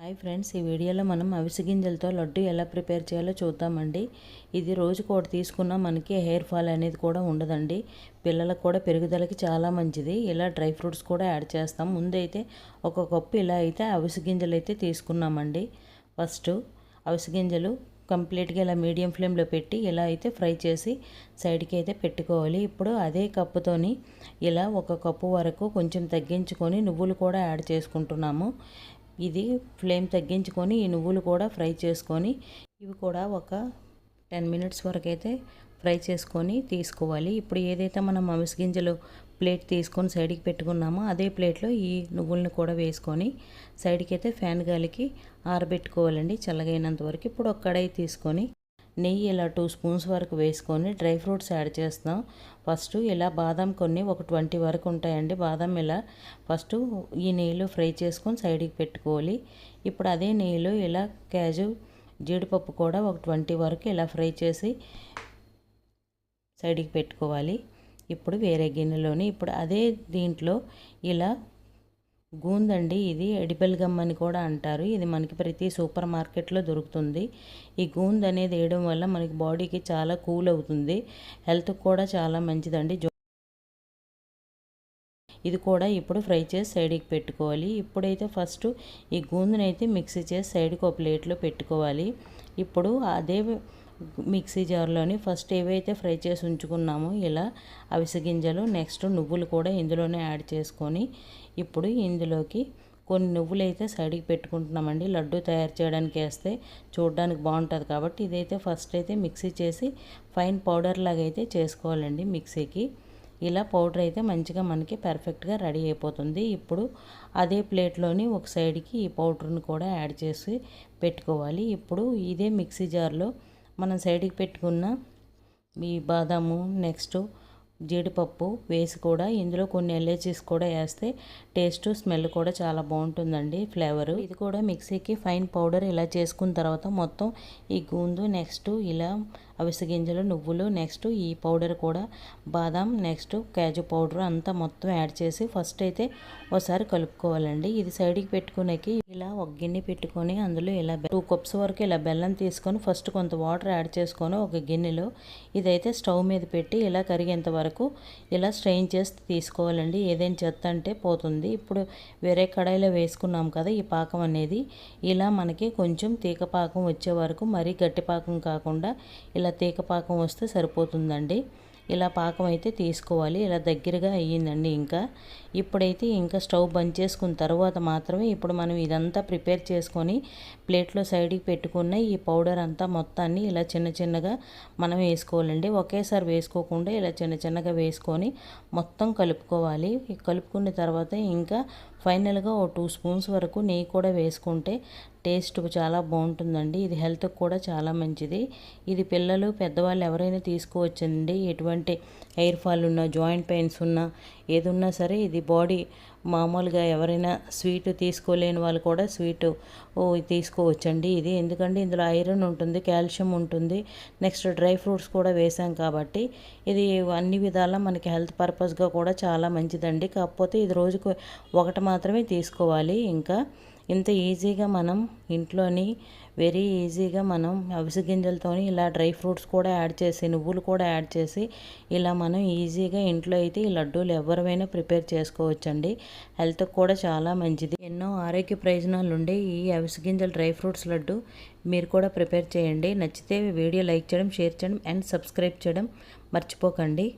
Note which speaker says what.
Speaker 1: Hi friends ఈ వీడియోలో మనం అవిసి గింజలతో లడ్డు ఎలా ప్రిపేర్ చేయాలో చూద్దామండి. ఇది రోజుకు ఒకటి తీసుకున్నా మనకి హెయిర్ ఫాల్ అనేది కూడా ఉండదండి. పిల్లలకు కూడా పెరుగుదలకి చాలా మంచిది. ఇలా డ్రై ఫ్రూట్స్ కూడా యాడ్ చేస్తాం. ముందైతే ఒక కప్పు ఇలా అయితే అవిసె గింజలు అయితే తీసుకున్నామండి. ఫస్ట్ అవిసి గింజలు కంప్లీట్గా ఇలా మీడియం ఫ్లేమ్లో పెట్టి ఇలా అయితే ఫ్రై చేసి సైడ్కి అయితే పెట్టుకోవాలి. ఇప్పుడు అదే కప్పుతోని ఇలా ఒక కప్పు వరకు కొంచెం తగ్గించుకొని నువ్వులు కూడా యాడ్ చేసుకుంటున్నాము. ఇది ఫ్లేమ్ తగ్గించుకొని ఈ నువ్వులు కూడా ఫ్రై చేసుకొని ఇవి కూడా ఒక టెన్ మినిట్స్ వరకు అయితే ఫ్రై చేసుకొని తీసుకోవాలి. ఇప్పుడు ఏదైతే మనం అవిసె గింజలు ప్లేట్ తీసుకొని సైడ్కి పెట్టుకున్నామో అదే ప్లేట్లో ఈ నువ్వులను కూడా వేసుకొని సైడ్కి అయితే ఫ్యాన్ గాలికి ఆరబెట్టుకోవాలండి చల్లగైనంత వరకు. ఇప్పుడు ఒక కడాయి తీసుకొని నెయ్యి ఇలా టూ స్పూన్స్ వరకు వేసుకొని డ్రై ఫ్రూట్స్ యాడ్ చేస్తాం. ఫస్ట్ ఇలా బాదం కొన్ని ఒక ట్వంటీ వరకు ఉంటాయండి. బాదం ఇలా ఫస్ట్ ఈ నెయ్యిలో ఫ్రై చేసుకొని సైడ్కి పెట్టుకోవాలి. ఇప్పుడు అదే నెయ్యిలో ఇలా క్యాజు జీడిపప్పు కూడా ఒక ట్వంటీ వరకు ఇలా ఫ్రై చేసి సైడ్కి పెట్టుకోవాలి. ఇప్పుడు వేరే గిన్నెలోని ఇప్పుడు అదే దీంట్లో ఇలా గూందండి. ఇది ఎడిబెల్ గమ్ అని కూడా అంటారు. ఇది మనకి ప్రతి సూపర్ మార్కెట్లో దొరుకుతుంది. ఈ గూంద్ అనేది వేయడం వల్ల మనకి బాడీకి చాలా కూల్ అవుతుంది. హెల్త్కి కూడా చాలా మంచిదండి. ఇది కూడా ఇప్పుడు ఫ్రై చేసి సైడ్కి పెట్టుకోవాలి. ఇప్పుడైతే ఫస్ట్ ఈ గూందునైతే మిక్సీ చేసి సైడ్కి ఒక ప్లేట్లో పెట్టుకోవాలి. ఇప్పుడు అదే మిక్సీ జార్లోని ఫస్ట్ ఏవైతే ఫ్రై చేసి ఉంచుకున్నామో ఇలా అవిసె గింజలు నెక్స్ట్ నువ్వులు కూడా ఇందులోనే యాడ్ చేసుకొని ఇప్పుడు ఇందులోకి కొన్ని నువ్వులు అయితే సైడ్కి పెట్టుకుంటున్నామండి. లడ్డు తయారు చేయడానికి వేస్తే చూడడానికి బాగుంటుంది కాబట్టి ఇదైతే ఫస్ట్ అయితే మిక్సీ చేసి ఫైన్ పౌడర్ లాగా అయితే చేసుకోవాలండి మిక్సీకి. ఇలా పౌడర్ అయితే మంచిగా మనకి పర్ఫెక్ట్గా రెడీ అయిపోతుంది. ఇప్పుడు అదే ప్లేట్లోని ఒక సైడ్కి ఈ పౌడర్ని కూడా యాడ్ చేసి పెట్టుకోవాలి. ఇప్పుడు ఇదే మిక్సీ జార్లో మనం సైడ్కి పెట్టుకున్న ఈ బాదాము నెక్స్ట్ జీడిపప్పు వేసి కూడా ఇందులో కొన్ని ఎల్ఐచీస్ కూడా వేస్తే టేస్ట్ స్మెల్ కూడా చాలా బాగుంటుందండి ఫ్లేవరు. ఇది కూడా మిక్సీకి ఫైన్ పౌడర్ ఇలా చేసుకున్న తర్వాత మొత్తం ఈ గూందు నెక్స్ట్ ఇలా అవిసె గింజలు నువ్వులు నెక్స్ట్ ఈ పౌడర్ కూడా బాదాం నెక్స్ట్ క్యాజు పౌడర్ అంతా మొత్తం యాడ్ చేసి ఫస్ట్ అయితే ఒకసారి కలుపుకోవాలండి. ఇది సైడ్కి పెట్టుకునేకి ఇలా ఒక గిన్నె పెట్టుకొని అందులో ఇలా టూ కప్స్ వరకు ఇలా బెల్లం తీసుకొని ఫస్ట్ కొంత వాటర్ యాడ్ చేసుకొని ఒక గిన్నెలో ఇదైతే స్టవ్ మీద పెట్టి ఇలా కరిగేంత వరకు ఇలా స్ట్రెయిన్ చేసి తీసుకోవాలండి. ఏదైనా చెత్త అంటే పోతుంది. ఇప్పుడు వేరే కడాయిలో వేసుకున్నాం కదా ఈ పాకం అనేది ఇలా మనకి కొంచెం తీగ పాకం వచ్చే వరకు మరీ గట్టి పాకం కాకుండా ఇలా ఇలా పాకం వస్తే సరిపోతుందండి. ఇలా పాకం అయితే తీసుకోవాలి. ఇలా దగ్గరగా అయ్యిందండి ఇంకా. ఇప్పుడైతే ఇంకా స్టవ్ బంద్ చేసుకున్న తర్వాత మాత్రమే ఇప్పుడు మనం ఇదంతా ప్రిపేర్ చేసుకొని ప్లేట్లో సైడ్కి పెట్టుకున్న ఈ పౌడర్ అంతా మొత్తాన్ని ఇలా చిన్న చిన్నగా మనం వేసుకోవాలండి. ఒకేసారి వేసుకోకుండా ఇలా చిన్న చిన్నగా వేసుకొని మొత్తం కలుపుకోవాలి. కలుపుకున్న తర్వాత ఇంకా ఫైనల్గా ఓ టూ స్పూన్స్ వరకు నెయ్యి కూడా వేసుకుంటే టేస్ట్ చాలా బాగుంటుందండి. ఇది హెల్త్కి కూడా చాలా మంచిది. ఇది పిల్లలు పెద్దవాళ్ళు ఎవరైనా తీసుకోవచ్చండి. ఎటువంటి అంటే హెయిర్ ఫాల్ ఉన్నా జాయింట్ పెయిన్స్ ఉన్నా ఏదున్నా సరే ఇది బాడీ మామూలుగా ఎవరైనా స్వీట్ తీసుకోలేని వాళ్ళు కూడా స్వీట్ తీసుకోవచ్చండి ఇది. ఎందుకంటే ఇందులో ఐరన్ ఉంటుంది కాల్షియం ఉంటుంది నెక్స్ట్ డ్రై ఫ్రూట్స్ కూడా వేసాం కాబట్టి ఇది అన్ని విధాలా మనకి హెల్త్ పర్పస్గా కూడా చాలా మంచిదండి. కాకపోతే ఇది రోజుకు ఒకటి మాత్రమే తీసుకోవాలి. ఇంకా ఇంత ఈజీగా మనం ఇంట్లోని వెరీ ఈజీగా మనం అవిసె గింజలతో ఇలా డ్రై ఫ్రూట్స్ కూడా యాడ్ చేసి నువ్వులు కూడా యాడ్ చేసి ఇలా మనం ఈజీగా ఇంట్లో అయితే ఈ లడ్డూలు ఎవరైనా ప్రిపేర్ చేసుకోవచ్చండి. హెల్త్కి కూడా చాలా మంచిది. ఎన్నో ఆరోగ్య ప్రయోజనాలు ఉండే ఈ అవిసె గింజల డ్రై ఫ్రూట్స్ లడ్డు మీరు కూడా ప్రిపేర్ చేయండి. నచ్చితే వీడియో లైక్ చేయడం షేర్ చేయడం అండ్ సబ్స్క్రైబ్ చేయడం మర్చిపోకండి.